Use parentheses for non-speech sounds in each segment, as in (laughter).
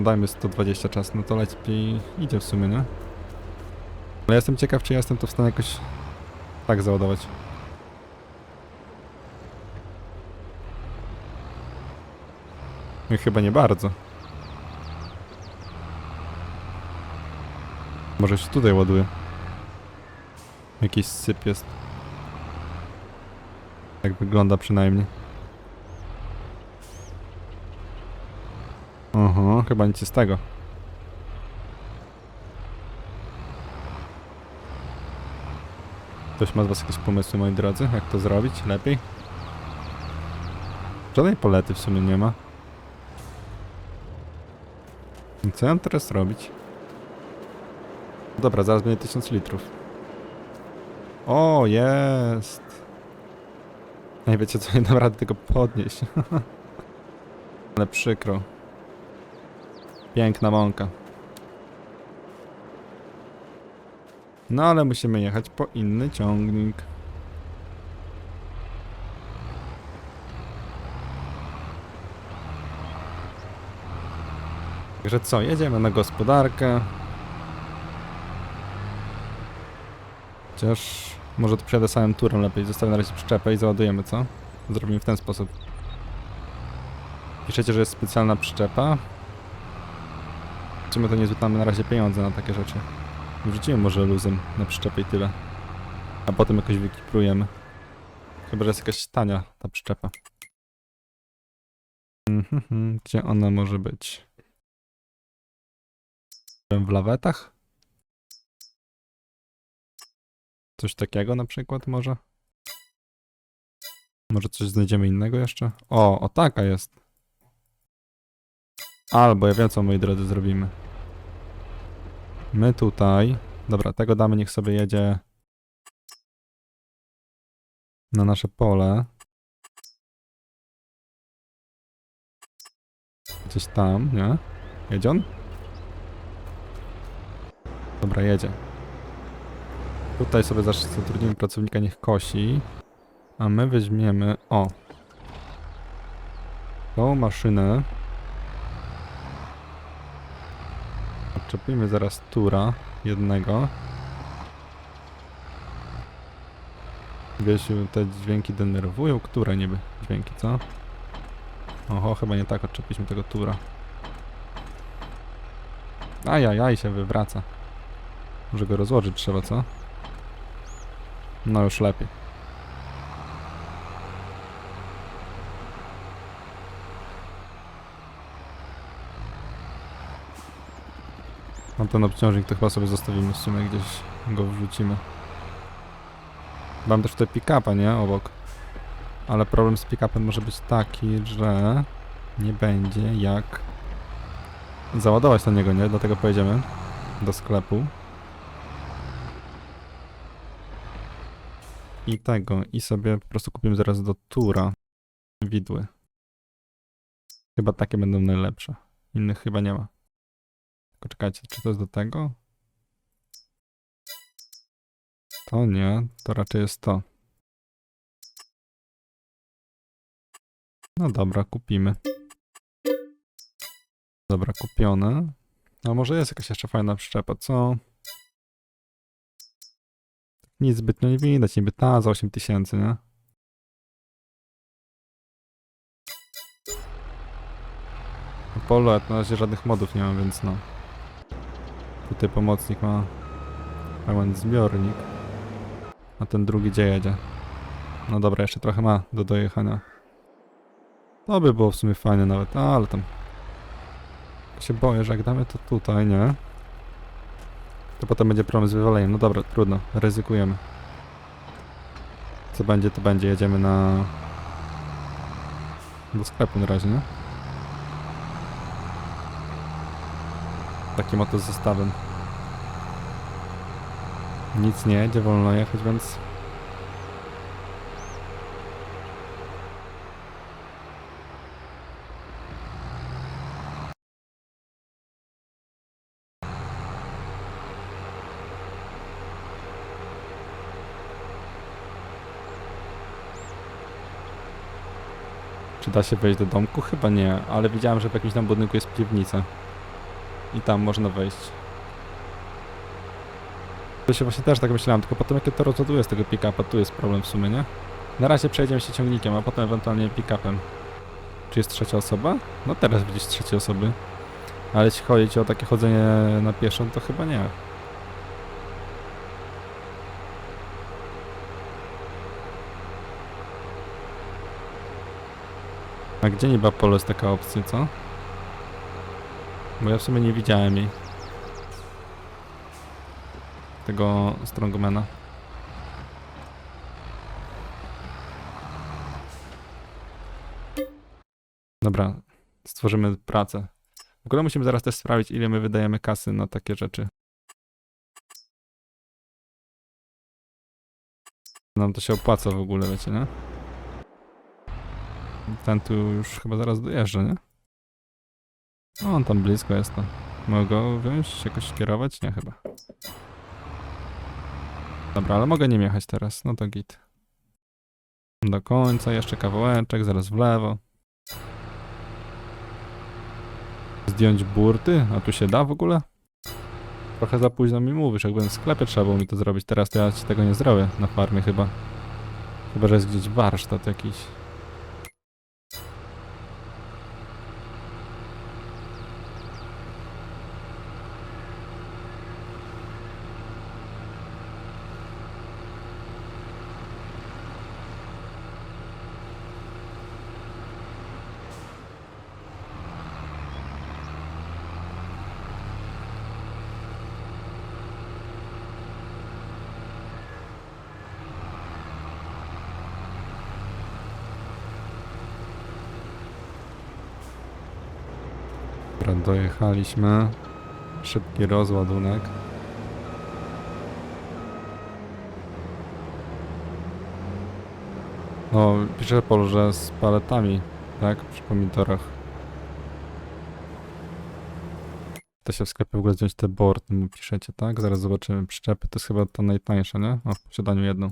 Dajmy 120 czas, no to lepiej idzie w sumie, nie? Ale jestem ciekaw, czy ja jestem to w stanie jakoś tak załadować. No chyba nie bardzo. Może się tutaj ładuje. Jakiś syp jest. Tak wygląda przynajmniej. Oho, chyba nic z tego. Ktoś ma z was jakieś pomysły, moi drodzy? Jak to zrobić lepiej? Żadnej polety w sumie nie ma. I Co ja mam teraz robić? Dobra, zaraz będzie 1000 litrów. O, jest! Nie wiecie co, (laughs) nie dam rady tego podnieść. (laughs) Ale przykro. Piękna mąka. No ale musimy jechać po inny ciągnik. Także co, jedziemy na gospodarkę. Chociaż może to przyjadę samym turem lepiej. Zostawię na razie przyczepę i załadujemy, co? Zrobimy w ten sposób. Piszecie, że jest specjalna przyczepa. Czy my to nie zbytamy na razie pieniądze na takie rzeczy? Wrzucimy może luzem na przyczepę i tyle. A potem jakoś wykiprujemy. Chyba, że jest jakaś tania ta przyczepa. Mhm, gdzie ona może być? W lawetach? Coś takiego na przykład może? Może coś znajdziemy innego jeszcze? O, o taka jest. Albo ja wiem co moi drodzy zrobimy. My tutaj. Dobra, tego damy, niech sobie jedzie na nasze pole. Gdzieś tam, nie? Jedzie on? Dobra, jedzie. Tutaj sobie zatrudnimy pracownika, niech kosi. A my weźmiemy, o. Tą maszynę. Odczepimy zaraz tura jednego. Wiesiu, te dźwięki denerwują. Które niby dźwięki, co? Oho, chyba nie tak odczepiliśmy tego tura. Ajajaj, się wywraca. Może go rozłożyć trzeba, co? No już lepiej. Ten obciążnik to chyba sobie zostawimy w sumie gdzieś go wrzucimy. Mam też tutaj pick-upa, nie? Obok. Ale problem z pick-upem może być taki, że nie będzie jak załadować na niego, nie? Dlatego pojedziemy do sklepu. I tego, i sobie po prostu kupimy zaraz do tura widły. Chyba takie będą najlepsze. Innych chyba nie ma. Tylko czekajcie, czy to jest do tego? To nie, to raczej jest to. No dobra, kupimy. Dobra, kupione. A może jest jakaś jeszcze fajna przyczepa, co? Nic zbytnio nie widać, niby ta za 8000, nie? Polo, ja na razie żadnych modów nie mam, więc no. Tutaj pomocnik ma pełen zbiornik. A ten drugi gdzie jedzie? No dobra, jeszcze trochę ma do dojechania. To by było w sumie fajne nawet, a, ale tam... Się boję, że jak damy to tutaj, nie? To potem będzie problem z wywaleniem. No dobra, trudno, ryzykujemy. Co będzie, to będzie. Jedziemy na... Do sklepu na razie, nie? Takim oto zestawem. Nic nie jedzie, wolno jechać, więc... Czy da się wejść do domku? Chyba nie, ale widziałem, że w jakimś tam budynku jest piwnica. I tam można wejść. To się właśnie też tak myślałem, tylko potem jak ja to rozładuję z tego pick-upa, tu jest problem w sumie, nie? Na razie przejdziemy się ciągnikiem, a potem ewentualnie pick-upem. Czy jest trzecia osoba? No teraz widzisz trzeciej osoby. Ale jeśli chodzi o takie chodzenie na pieszo, to chyba nie. A gdzie niby Apollo jest taka opcja, co? Bo ja w sumie nie widziałem jej. Tego Strongmana. Dobra, stworzymy pracę. W ogóle musimy zaraz też sprawdzić, ile my wydajemy kasy na takie rzeczy. Nam to się opłaca w ogóle, wiecie, nie? Ten tu już chyba zaraz dojeżdża, nie? O, on tam blisko jest to. Mogę go wziąć, jakoś kierować? Nie, chyba. Dobra, ale mogę nim jechać teraz, no to git. Do końca, jeszcze kawałeczek, zaraz w lewo. Zdjąć burty? A tu się da w ogóle? Trochę za późno mi mówisz, jakbym w sklepie trzeba było mi to zrobić. Teraz to ja ci tego nie zrobię na farmie chyba. Chyba, że jest gdzieś warsztat jakiś. Dobra, dojechaliśmy. Szybki rozładunek. No, pisze Pol, że z paletami, tak? Przy pomidorach. Da się w sklepie w ogóle zdjąć te board, mu piszecie, tak? Zaraz zobaczymy. Przyczepy to jest chyba ta najtańsza, nie? O, w posiadaniu jedną.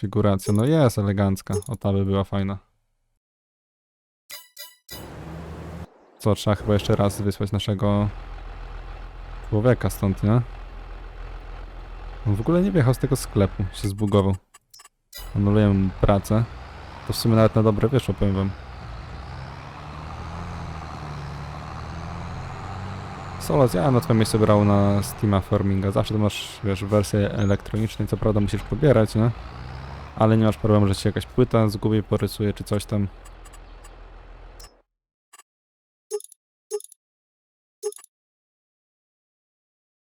Figuracja, no jest elegancka. O, ta by była fajna. Co, trzeba chyba jeszcze raz wysłać naszego człowieka stąd, nie? On w ogóle nie wjechał z tego sklepu, się zbugował. Anuluję pracę. To w sumie nawet na dobre wyszło, powiem wam. Solas, ja na twoim miejscu brał na Steama Farminga. Zawsze to masz, wiesz, w wersji elektronicznej, co prawda musisz pobierać, nie? Ale nie masz problemu, że ci jakaś płyta zgubi, porysuje, czy coś tam.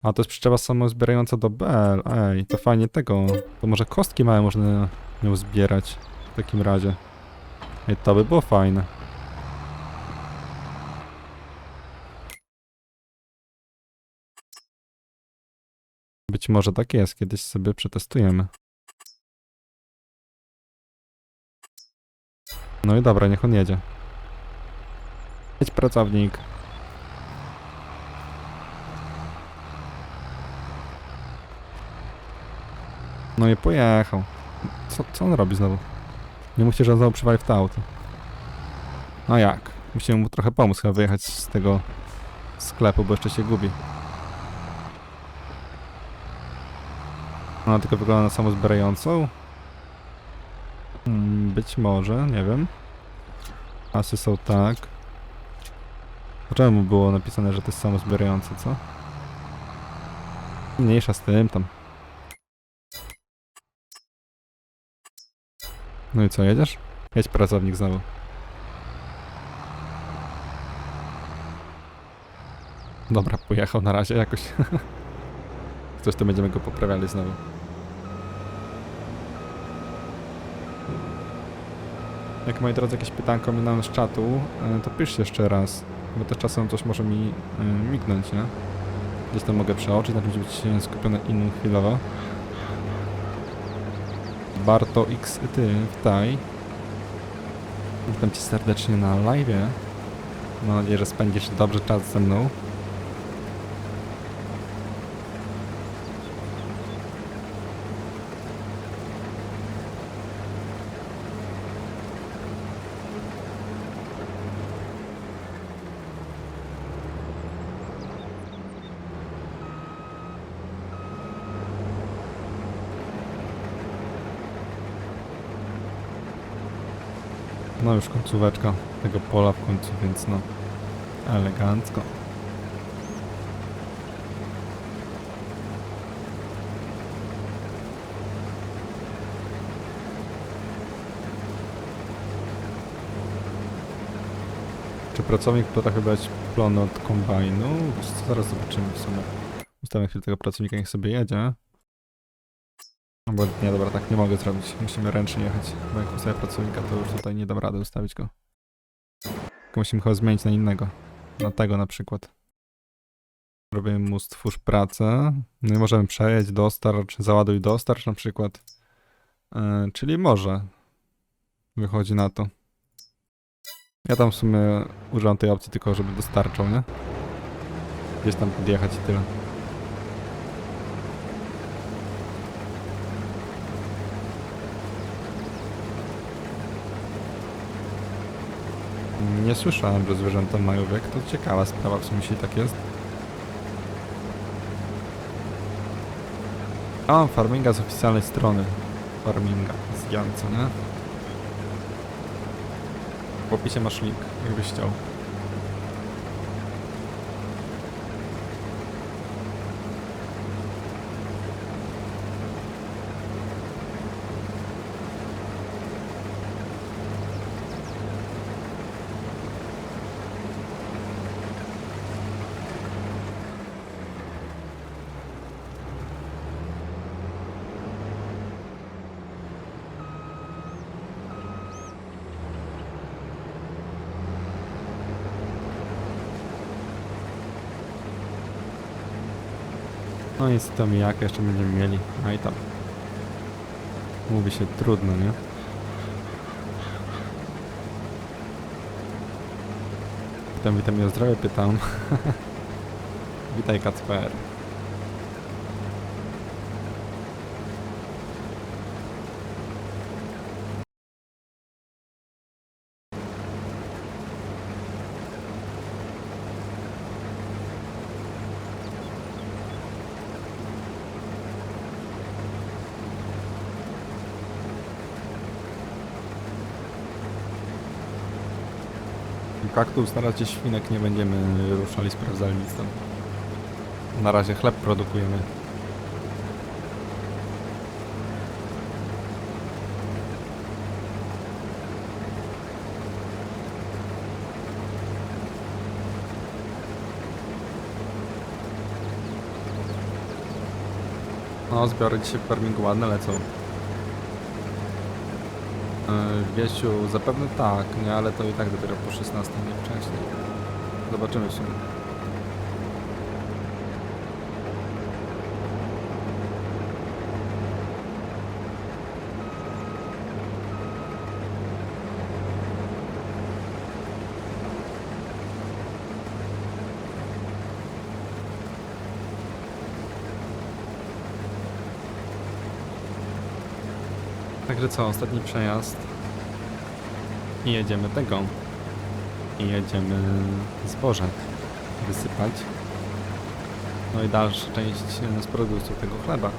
A to jest przyczepa samozbierająca do BL. Ej, to fajnie tego. To może kostki małe można nią zbierać w takim razie. Ej, to by było fajne. Być może tak jest, kiedyś sobie przetestujemy. No i dobra, niech on jedzie. Jedź pracownik. No i pojechał. Co, co on robi znowu? Nie musisz, że on znowu przywali w to auto. No jak? Musimy mu trochę pomóc chyba wyjechać z tego sklepu, bo jeszcze się gubi. Ona tylko wygląda na samozbierającą. Hmm, Być może, nie wiem. Asy są tak. Dlaczego mu było napisane, że to jest samozbierające, co? Mniejsza z tym tam. No i co, jedziesz? Jedź pracownik znowu. Dobra, pojechał na razie jakoś. (laughs) Coś to będziemy go poprawiali znowu. Jak moi drodzy jakieś pytanko minąłem z czatu, e, to piszcie jeszcze raz, bo też czasem coś może mi e, mignąć, nie? Gdzieś tam mogę przeoczyć, na czymś być skupiony innym chwilowo. Barto X ty wtaj. Witam cię serdecznie na live. Mam nadzieję, że spędzisz dobrze czas ze mną. No już końcóweczka tego pola w końcu, więc no elegancko. Czy pracownik potrafi brać plony od kombajnu? Zaraz zobaczymy w sumie. Ustawię chwilę tego pracownika, niech sobie jedzie. No bo nie, dobra, tak nie mogę zrobić. Musimy ręcznie jechać. Bo jak ustawię pracownika, to już tutaj nie dam rady ustawić go. Tylko musimy chyba zmienić na innego. Na tego na przykład. Robimy mu stwórz pracę. No i możemy przejeść, dostarcz, załaduj, dostarcz na przykład. Yy, czyli może. Wychodzi na to. Ja tam w sumie używam tej opcji tylko, żeby dostarczał, nie? Gdzieś tam podjechać i tyle. Nie słyszałem, że zwierzęta mają wiek. To ciekawa sprawa, w sumie tak jest. A, farminga z oficjalnej strony. Farminga z Janca, nie? W opisie masz link, jakbyś chciał. No i z to mijaka jeszcze będziemy mieli. No i tam. Mówi się trudno, nie? Witam, witam i o zdrowie pytam. (laughs) Witaj Kacper. Kaktus, na razie świnek nie będziemy ruszali, sprawdzali nic tam. Na razie chleb produkujemy. No, zbiory dzisiaj w farmingu ładne lecą. Yy, Wiesiu, zapewne tak, nie, ale to i tak dopiero po 16, nie wcześniej. Zobaczymy w Także co, ostatni przejazd. I jedziemy tego. I jedziemy zboże wysypać. No i dalsza część e, z produkcji tego chleba.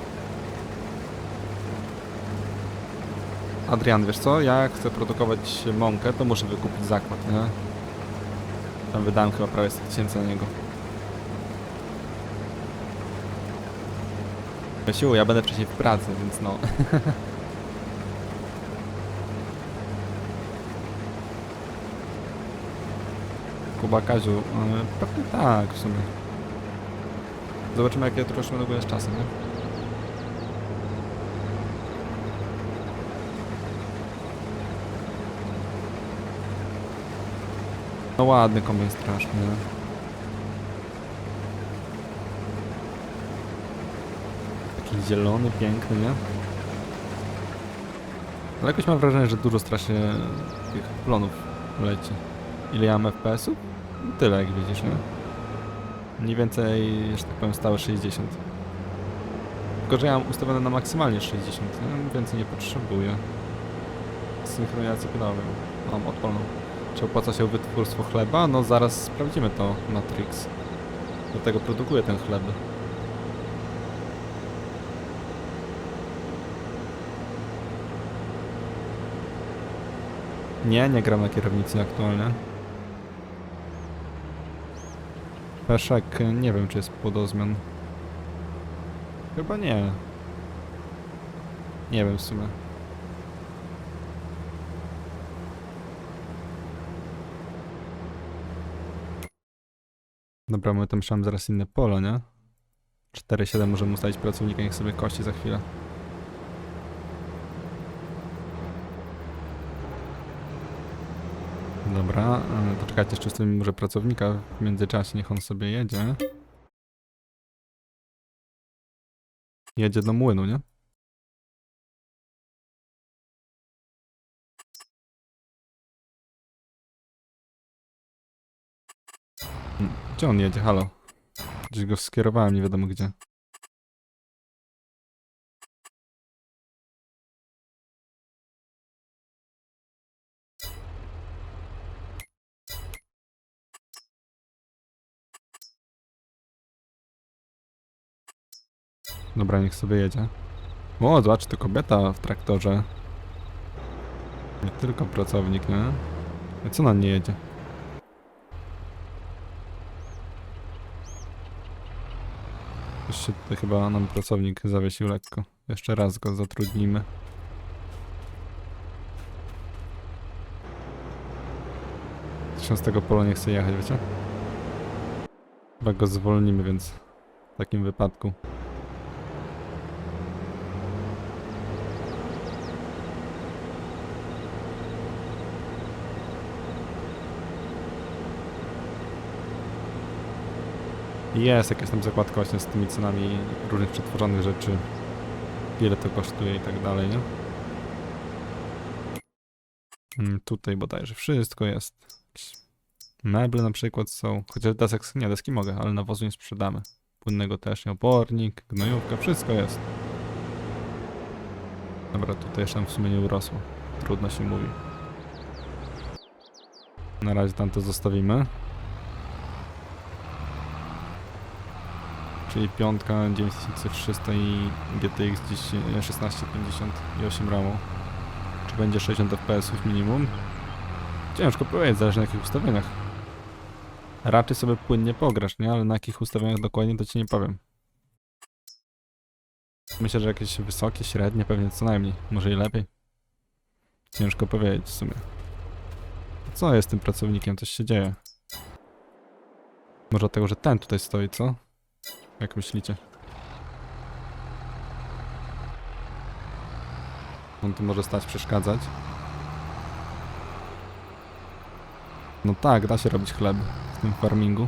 Adrian, wiesz co? Ja chcę produkować mąkę, to muszę wykupić zakład, nie? Tam wydałem chyba prawie 100 tysięcy na niego. Siu, ja będę wcześniej w pracy, więc no. (laughs) Kuba Kaziu, yy, pewnie tak w sumie. Zobaczymy jakie troszkę będą z czasem, nie? No ładny kombin straszny? Taki zielony, piękny, nie? Ale jakoś mam wrażenie, że dużo strasznie tych plonów leci. Ile ja mam FPS-ów? Tyle jak widzisz, nie? Mniej więcej, że tak powiem, stałe 60. Tylko, że ja mam ustawione na maksymalnie 60, nie? więcej nie potrzebuję. Synchronizację pedałową mam odpaloną. Czy opłaca się wytwórstwo chleba? No zaraz sprawdzimy to, Matrix. Do tego produkuję ten chleb. Nie, nie gram na kierownicy aktualnie. Peszek, nie wiem czy jest podozmian. Chyba nie. Nie wiem w sumie. Dobra, my tam zaraz inne pole, nie? 4-7 możemy ustalić pracownika, niech sobie kości za chwilę. Dobra, e, to czekajcie, jeszcze ustawimy może pracownika w międzyczasie, niech on sobie jedzie. Jedzie do młynu, nie? Gdzie on jedzie? Halo? Gdzieś go skierowałem, nie wiadomo gdzie. Dobra, niech sobie jedzie. O, zobacz, to kobieta w traktorze. Nie tylko pracownik, nie? A co na nie jedzie? Jeszcze tutaj chyba nam pracownik zawiesił lekko. Jeszcze raz go zatrudnimy. Z tego pola nie chce jechać, wiecie? Chyba go zwolnimy, więc w takim wypadku. Jest jakaś tam zakładka właśnie z tymi cenami różnych przetworzonych rzeczy. Ile to kosztuje i tak dalej, nie? Mm, Tutaj bodajże wszystko jest. Meble na przykład są. Chociaż desek, nie, deski mogę, ale nawozu nie sprzedamy. Płynnego też nie, opornik, gnojówka, wszystko jest. Dobra, tutaj jeszcze nam w sumie nie urosło. Trudno się mówi. Na razie tam to zostawimy. Czyli piątka 9300 i GTX dziś 1650 i 8 RAMu. Czy będzie 60 fps minimum? Ciężko powiedzieć, zależy na jakich ustawieniach. Raczej sobie płynnie pograsz, nie? Ale na jakich ustawieniach dokładnie to ci nie powiem. Myślę, że jakieś wysokie, średnie pewnie co najmniej. Może i lepiej. Ciężko powiedzieć w sumie. Co jest tym pracownikiem? Coś się dzieje. Może dlatego, że ten tutaj stoi, co? Jak myślicie? On tu może stać przeszkadzać. No tak, da się robić chleb w tym farmingu.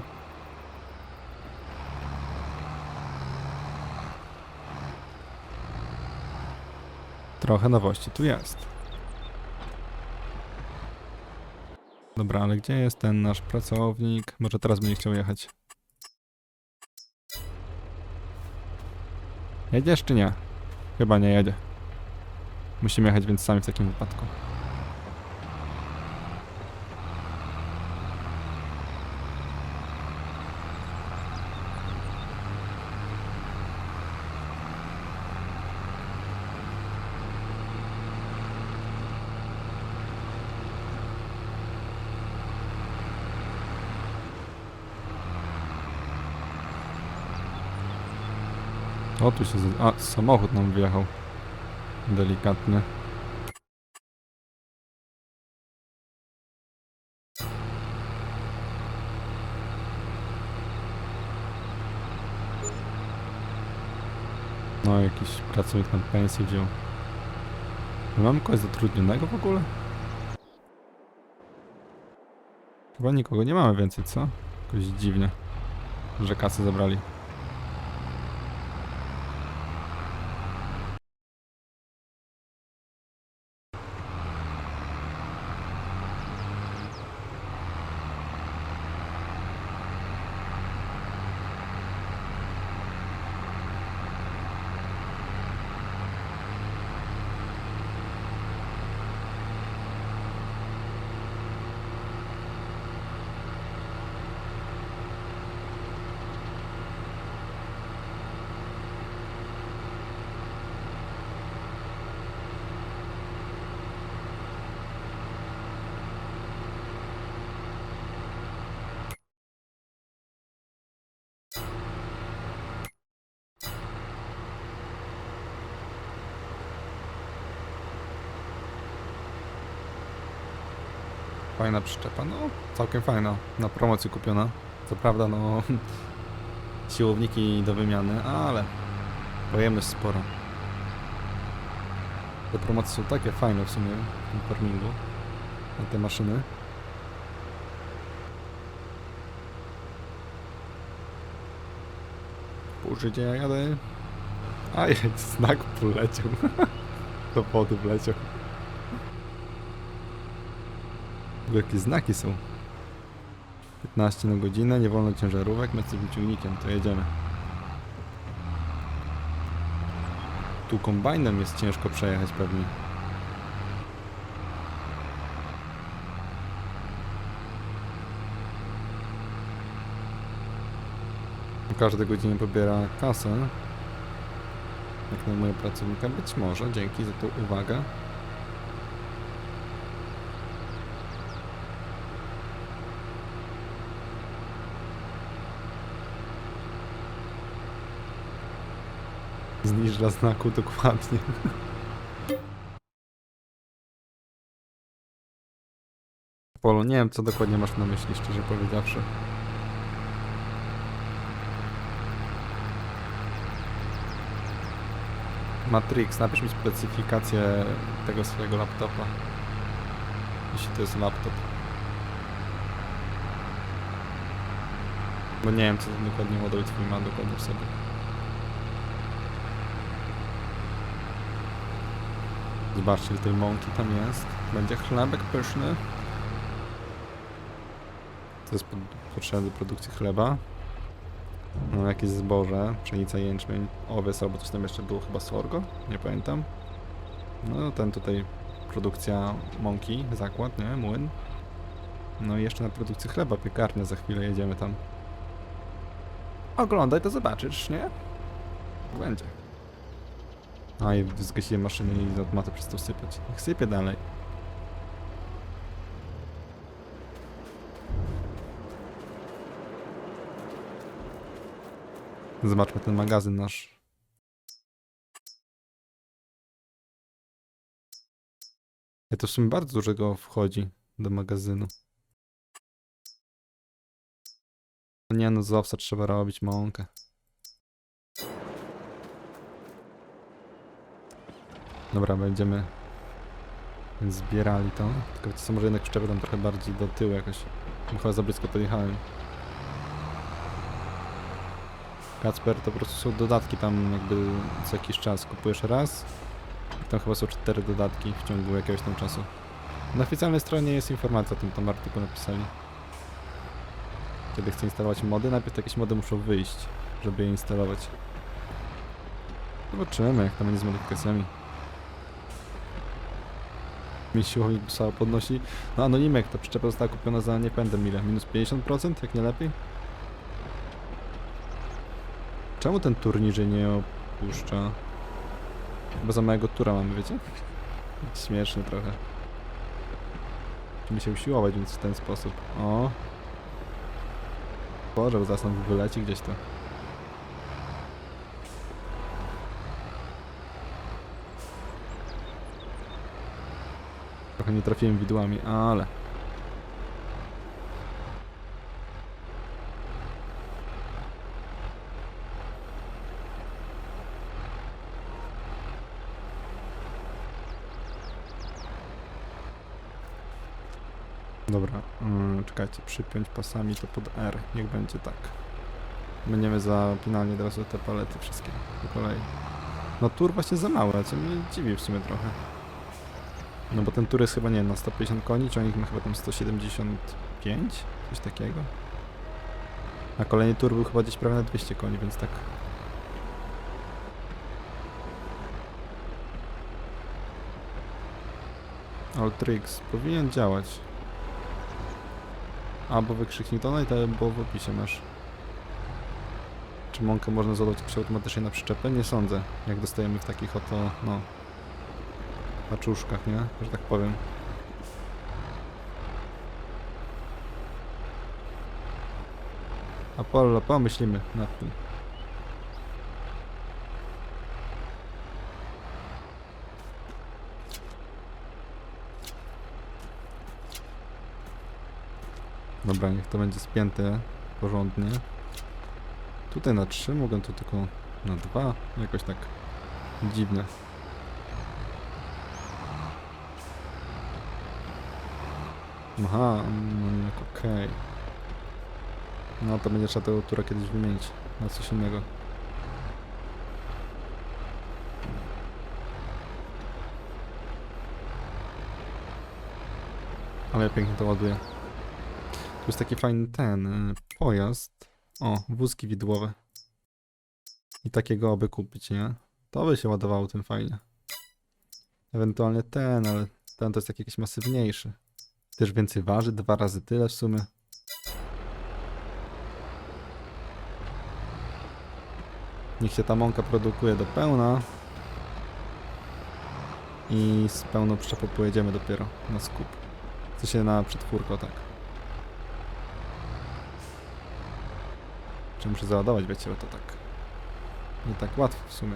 Trochę nowości tu jest. Dobra, ale gdzie jest ten nasz pracownik? Może teraz będzie chciał jechać. Jedziesz czy nie? Chyba nie jedzie. Musimy jechać więc sami w takim wypadku. Tu się... A, samochód nam wyjechał. Delikatnie. No, jakiś pracownik na pensję wziął. My mamy kogoś zatrudnionego w ogóle? Chyba nikogo nie mamy więcej, co? Jakoś dziwnie, że kasy zabrali. Fajna przyczepa, no całkiem fajna. Na promocji kupiona. Co prawda, no (laughs) siłowniki do wymiany, ale pojemność sporo. Te promocje są takie fajne w sumie w tym. Na te maszyny. Ja jadę. A (laughs) znak poleciał. (laughs) Do wody wleciał. Jakie znaki są? 15 na godzinę, nie wolno ciężarówek, my jesteśmy ciągnikiem, to jedziemy. Tu kombajnem jest ciężko przejechać pewnie. Każde godzinie pobiera kasę. Jak najmuję pracownika, być może, dzięki za tą uwagę. Zniż dla znaku dokładnie. Polo, nie wiem co dokładnie masz na myśli, szczerze powiedziawszy. Matrix, napisz mi specyfikację tego swojego laptopa. Jeśli to jest laptop. Bo nie wiem co ten dokładnie twój ma dokładnie w sobie. Zobaczcie, ile tej mąki tam jest. Będzie chlebek pyszny. To jest potrzebne do produkcji chleba. No, jakieś zboże, pszenica, jęczmień, owiec albo coś tam jeszcze było, chyba sorgo, nie pamiętam. No, ten tutaj produkcja mąki, zakład, nie, młyn. No i jeszcze na produkcję chleba, piekarnia, za chwilę jedziemy tam. Oglądaj, to zobaczysz, nie? Będzie. A i zgasiłem maszynę i z automatu przestał sypać. Niech sypie dalej. Zobaczmy ten magazyn nasz. Ja to w sumie bardzo dużego wchodzi do magazynu. Nie no, z trzeba robić mąkę. Dobra, będziemy zbierali to. Tylko co, może jednak przyczepę tam trochę bardziej do tyłu jakoś. Chyba za blisko podjechałem. Kacper, to po prostu są dodatki tam jakby co jakiś czas kupujesz raz. I tam chyba są cztery dodatki w ciągu jakiegoś tam czasu. Na oficjalnej stronie jest informacja o tym, tam artykuł napisali. Kiedy chcę instalować mody, najpierw jakieś mody muszą wyjść, żeby je instalować. Zobaczymy, jak tam będzie z modyfikacjami. Mi siłownik słabo podnosi. No anonimek, ta przyczepa została kupiona za nie pamiętam ile, minus 50%, jak nie lepiej? Czemu ten tur niżej nie opuszcza? Chyba za małego tura mamy, wiecie? Śmieszny trochę. Musimy się usiłować, więc w ten sposób. O! Boże, bo zaraz nam wyleci gdzieś to. Trochę nie trafiłem widłami, ale... Dobra, mm, czekajcie, przypiąć pasami to pod R, niech będzie tak. Będziemy zapinali od razu te palety wszystkie po kolei. No tur właśnie za małe, co mnie dziwi w sumie trochę. No bo ten tur jest chyba, nie na 150 koni, ciągnik ma chyba tam 175, coś takiego. A kolejny tur był chyba gdzieś prawie na 200 koni, więc tak. Altrix powinien działać. Albo wykrzyknij to, no i to było w opisie masz. Czy mąkę można zadać automatycznie na przyczepę? Nie sądzę. Jak dostajemy w takich oto, no... Paczuszkach, nie? Że tak powiem. Apollo, pomyślimy nad tym. Dobra, niech to będzie spięte porządnie. Tutaj na 3 mogę tu tylko na 2. Jakoś tak dziwnie. Aha, no okej. No to będzie trzeba tego tura kiedyś wymienić na coś innego. Ale pięknie to ładuje. Tu jest taki fajny ten y, pojazd. O, wózki widłowe. I takiego aby kupić, nie? To by się ładowało tym fajnie. Ewentualnie ten, ale ten to jest taki jakiś masywniejszy. Też więcej waży, dwa razy tyle w sumie. Niech się ta mąka produkuje do pełna. I z pełną przyczepą pojedziemy dopiero na skup. W sensie na przetwórko, tak. Czy muszę załadować, wiecie, bo to tak nie tak łatwo w sumie.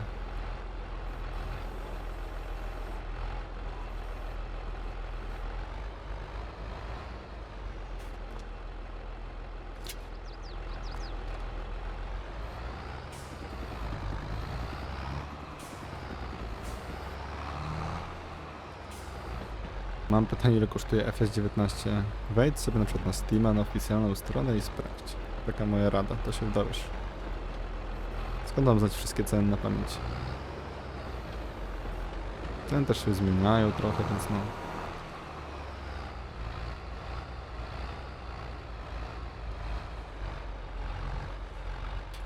Mam pytanie, ile kosztuje FS19. Wejdź sobie na przykład na Steama, na oficjalną stronę i sprawdź. Taka moja rada, to się dowiesz. Skąd mam znać wszystkie ceny na pamięć? Ceny też się zmieniają trochę, więc no.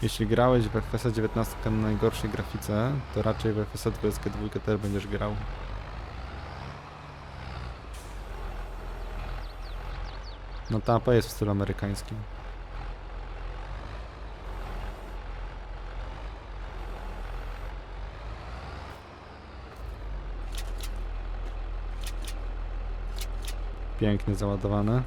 Jeśli grałeś w FS 19 na najgorszej grafice, to raczej w FS 22 też będziesz grał. No ta AP jest w stylu amerykańskim. Pięknie załadowane.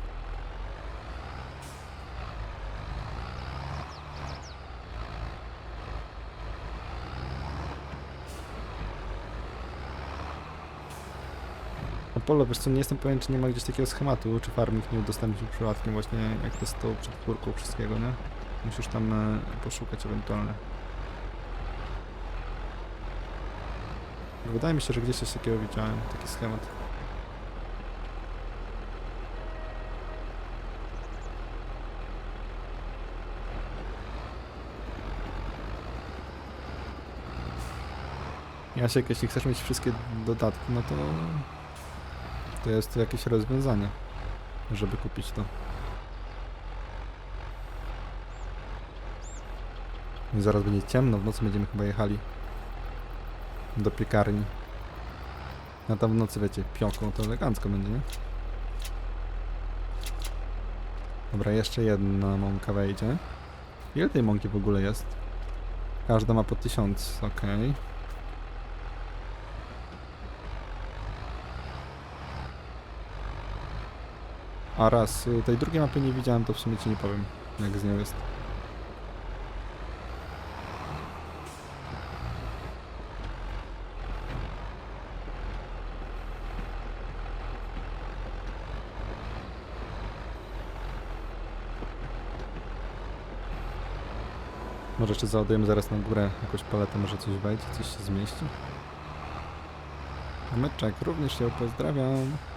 Apollo, wiesz co, nie jestem pewien, czy nie ma gdzieś takiego schematu, czy farming nie udostępnił przypadkiem właśnie, jak to jest z tą przetwórką wszystkiego, nie? Musisz tam e, poszukać ewentualnie. Wydaje mi się, że gdzieś coś takiego widziałem, taki schemat. Jasiek, jeśli chcesz mieć wszystkie dodatki, no to to jest jakieś rozwiązanie, żeby kupić to. I zaraz będzie ciemno, w nocy będziemy chyba jechali do piekarni. A tam w nocy, wiecie, pioką to elegancko będzie, nie? Dobra, jeszcze jedna mąka wejdzie. Ile tej mąki w ogóle jest? Każda ma po 1000, okej. A raz, y, tej drugiej mapy nie widziałem, to w sumie ci nie powiem, jak z nią jest. Może jeszcze załadujemy zaraz na górę jakąś paletę, może coś wejdzie, coś się zmieści. Meczek, również się pozdrawiam.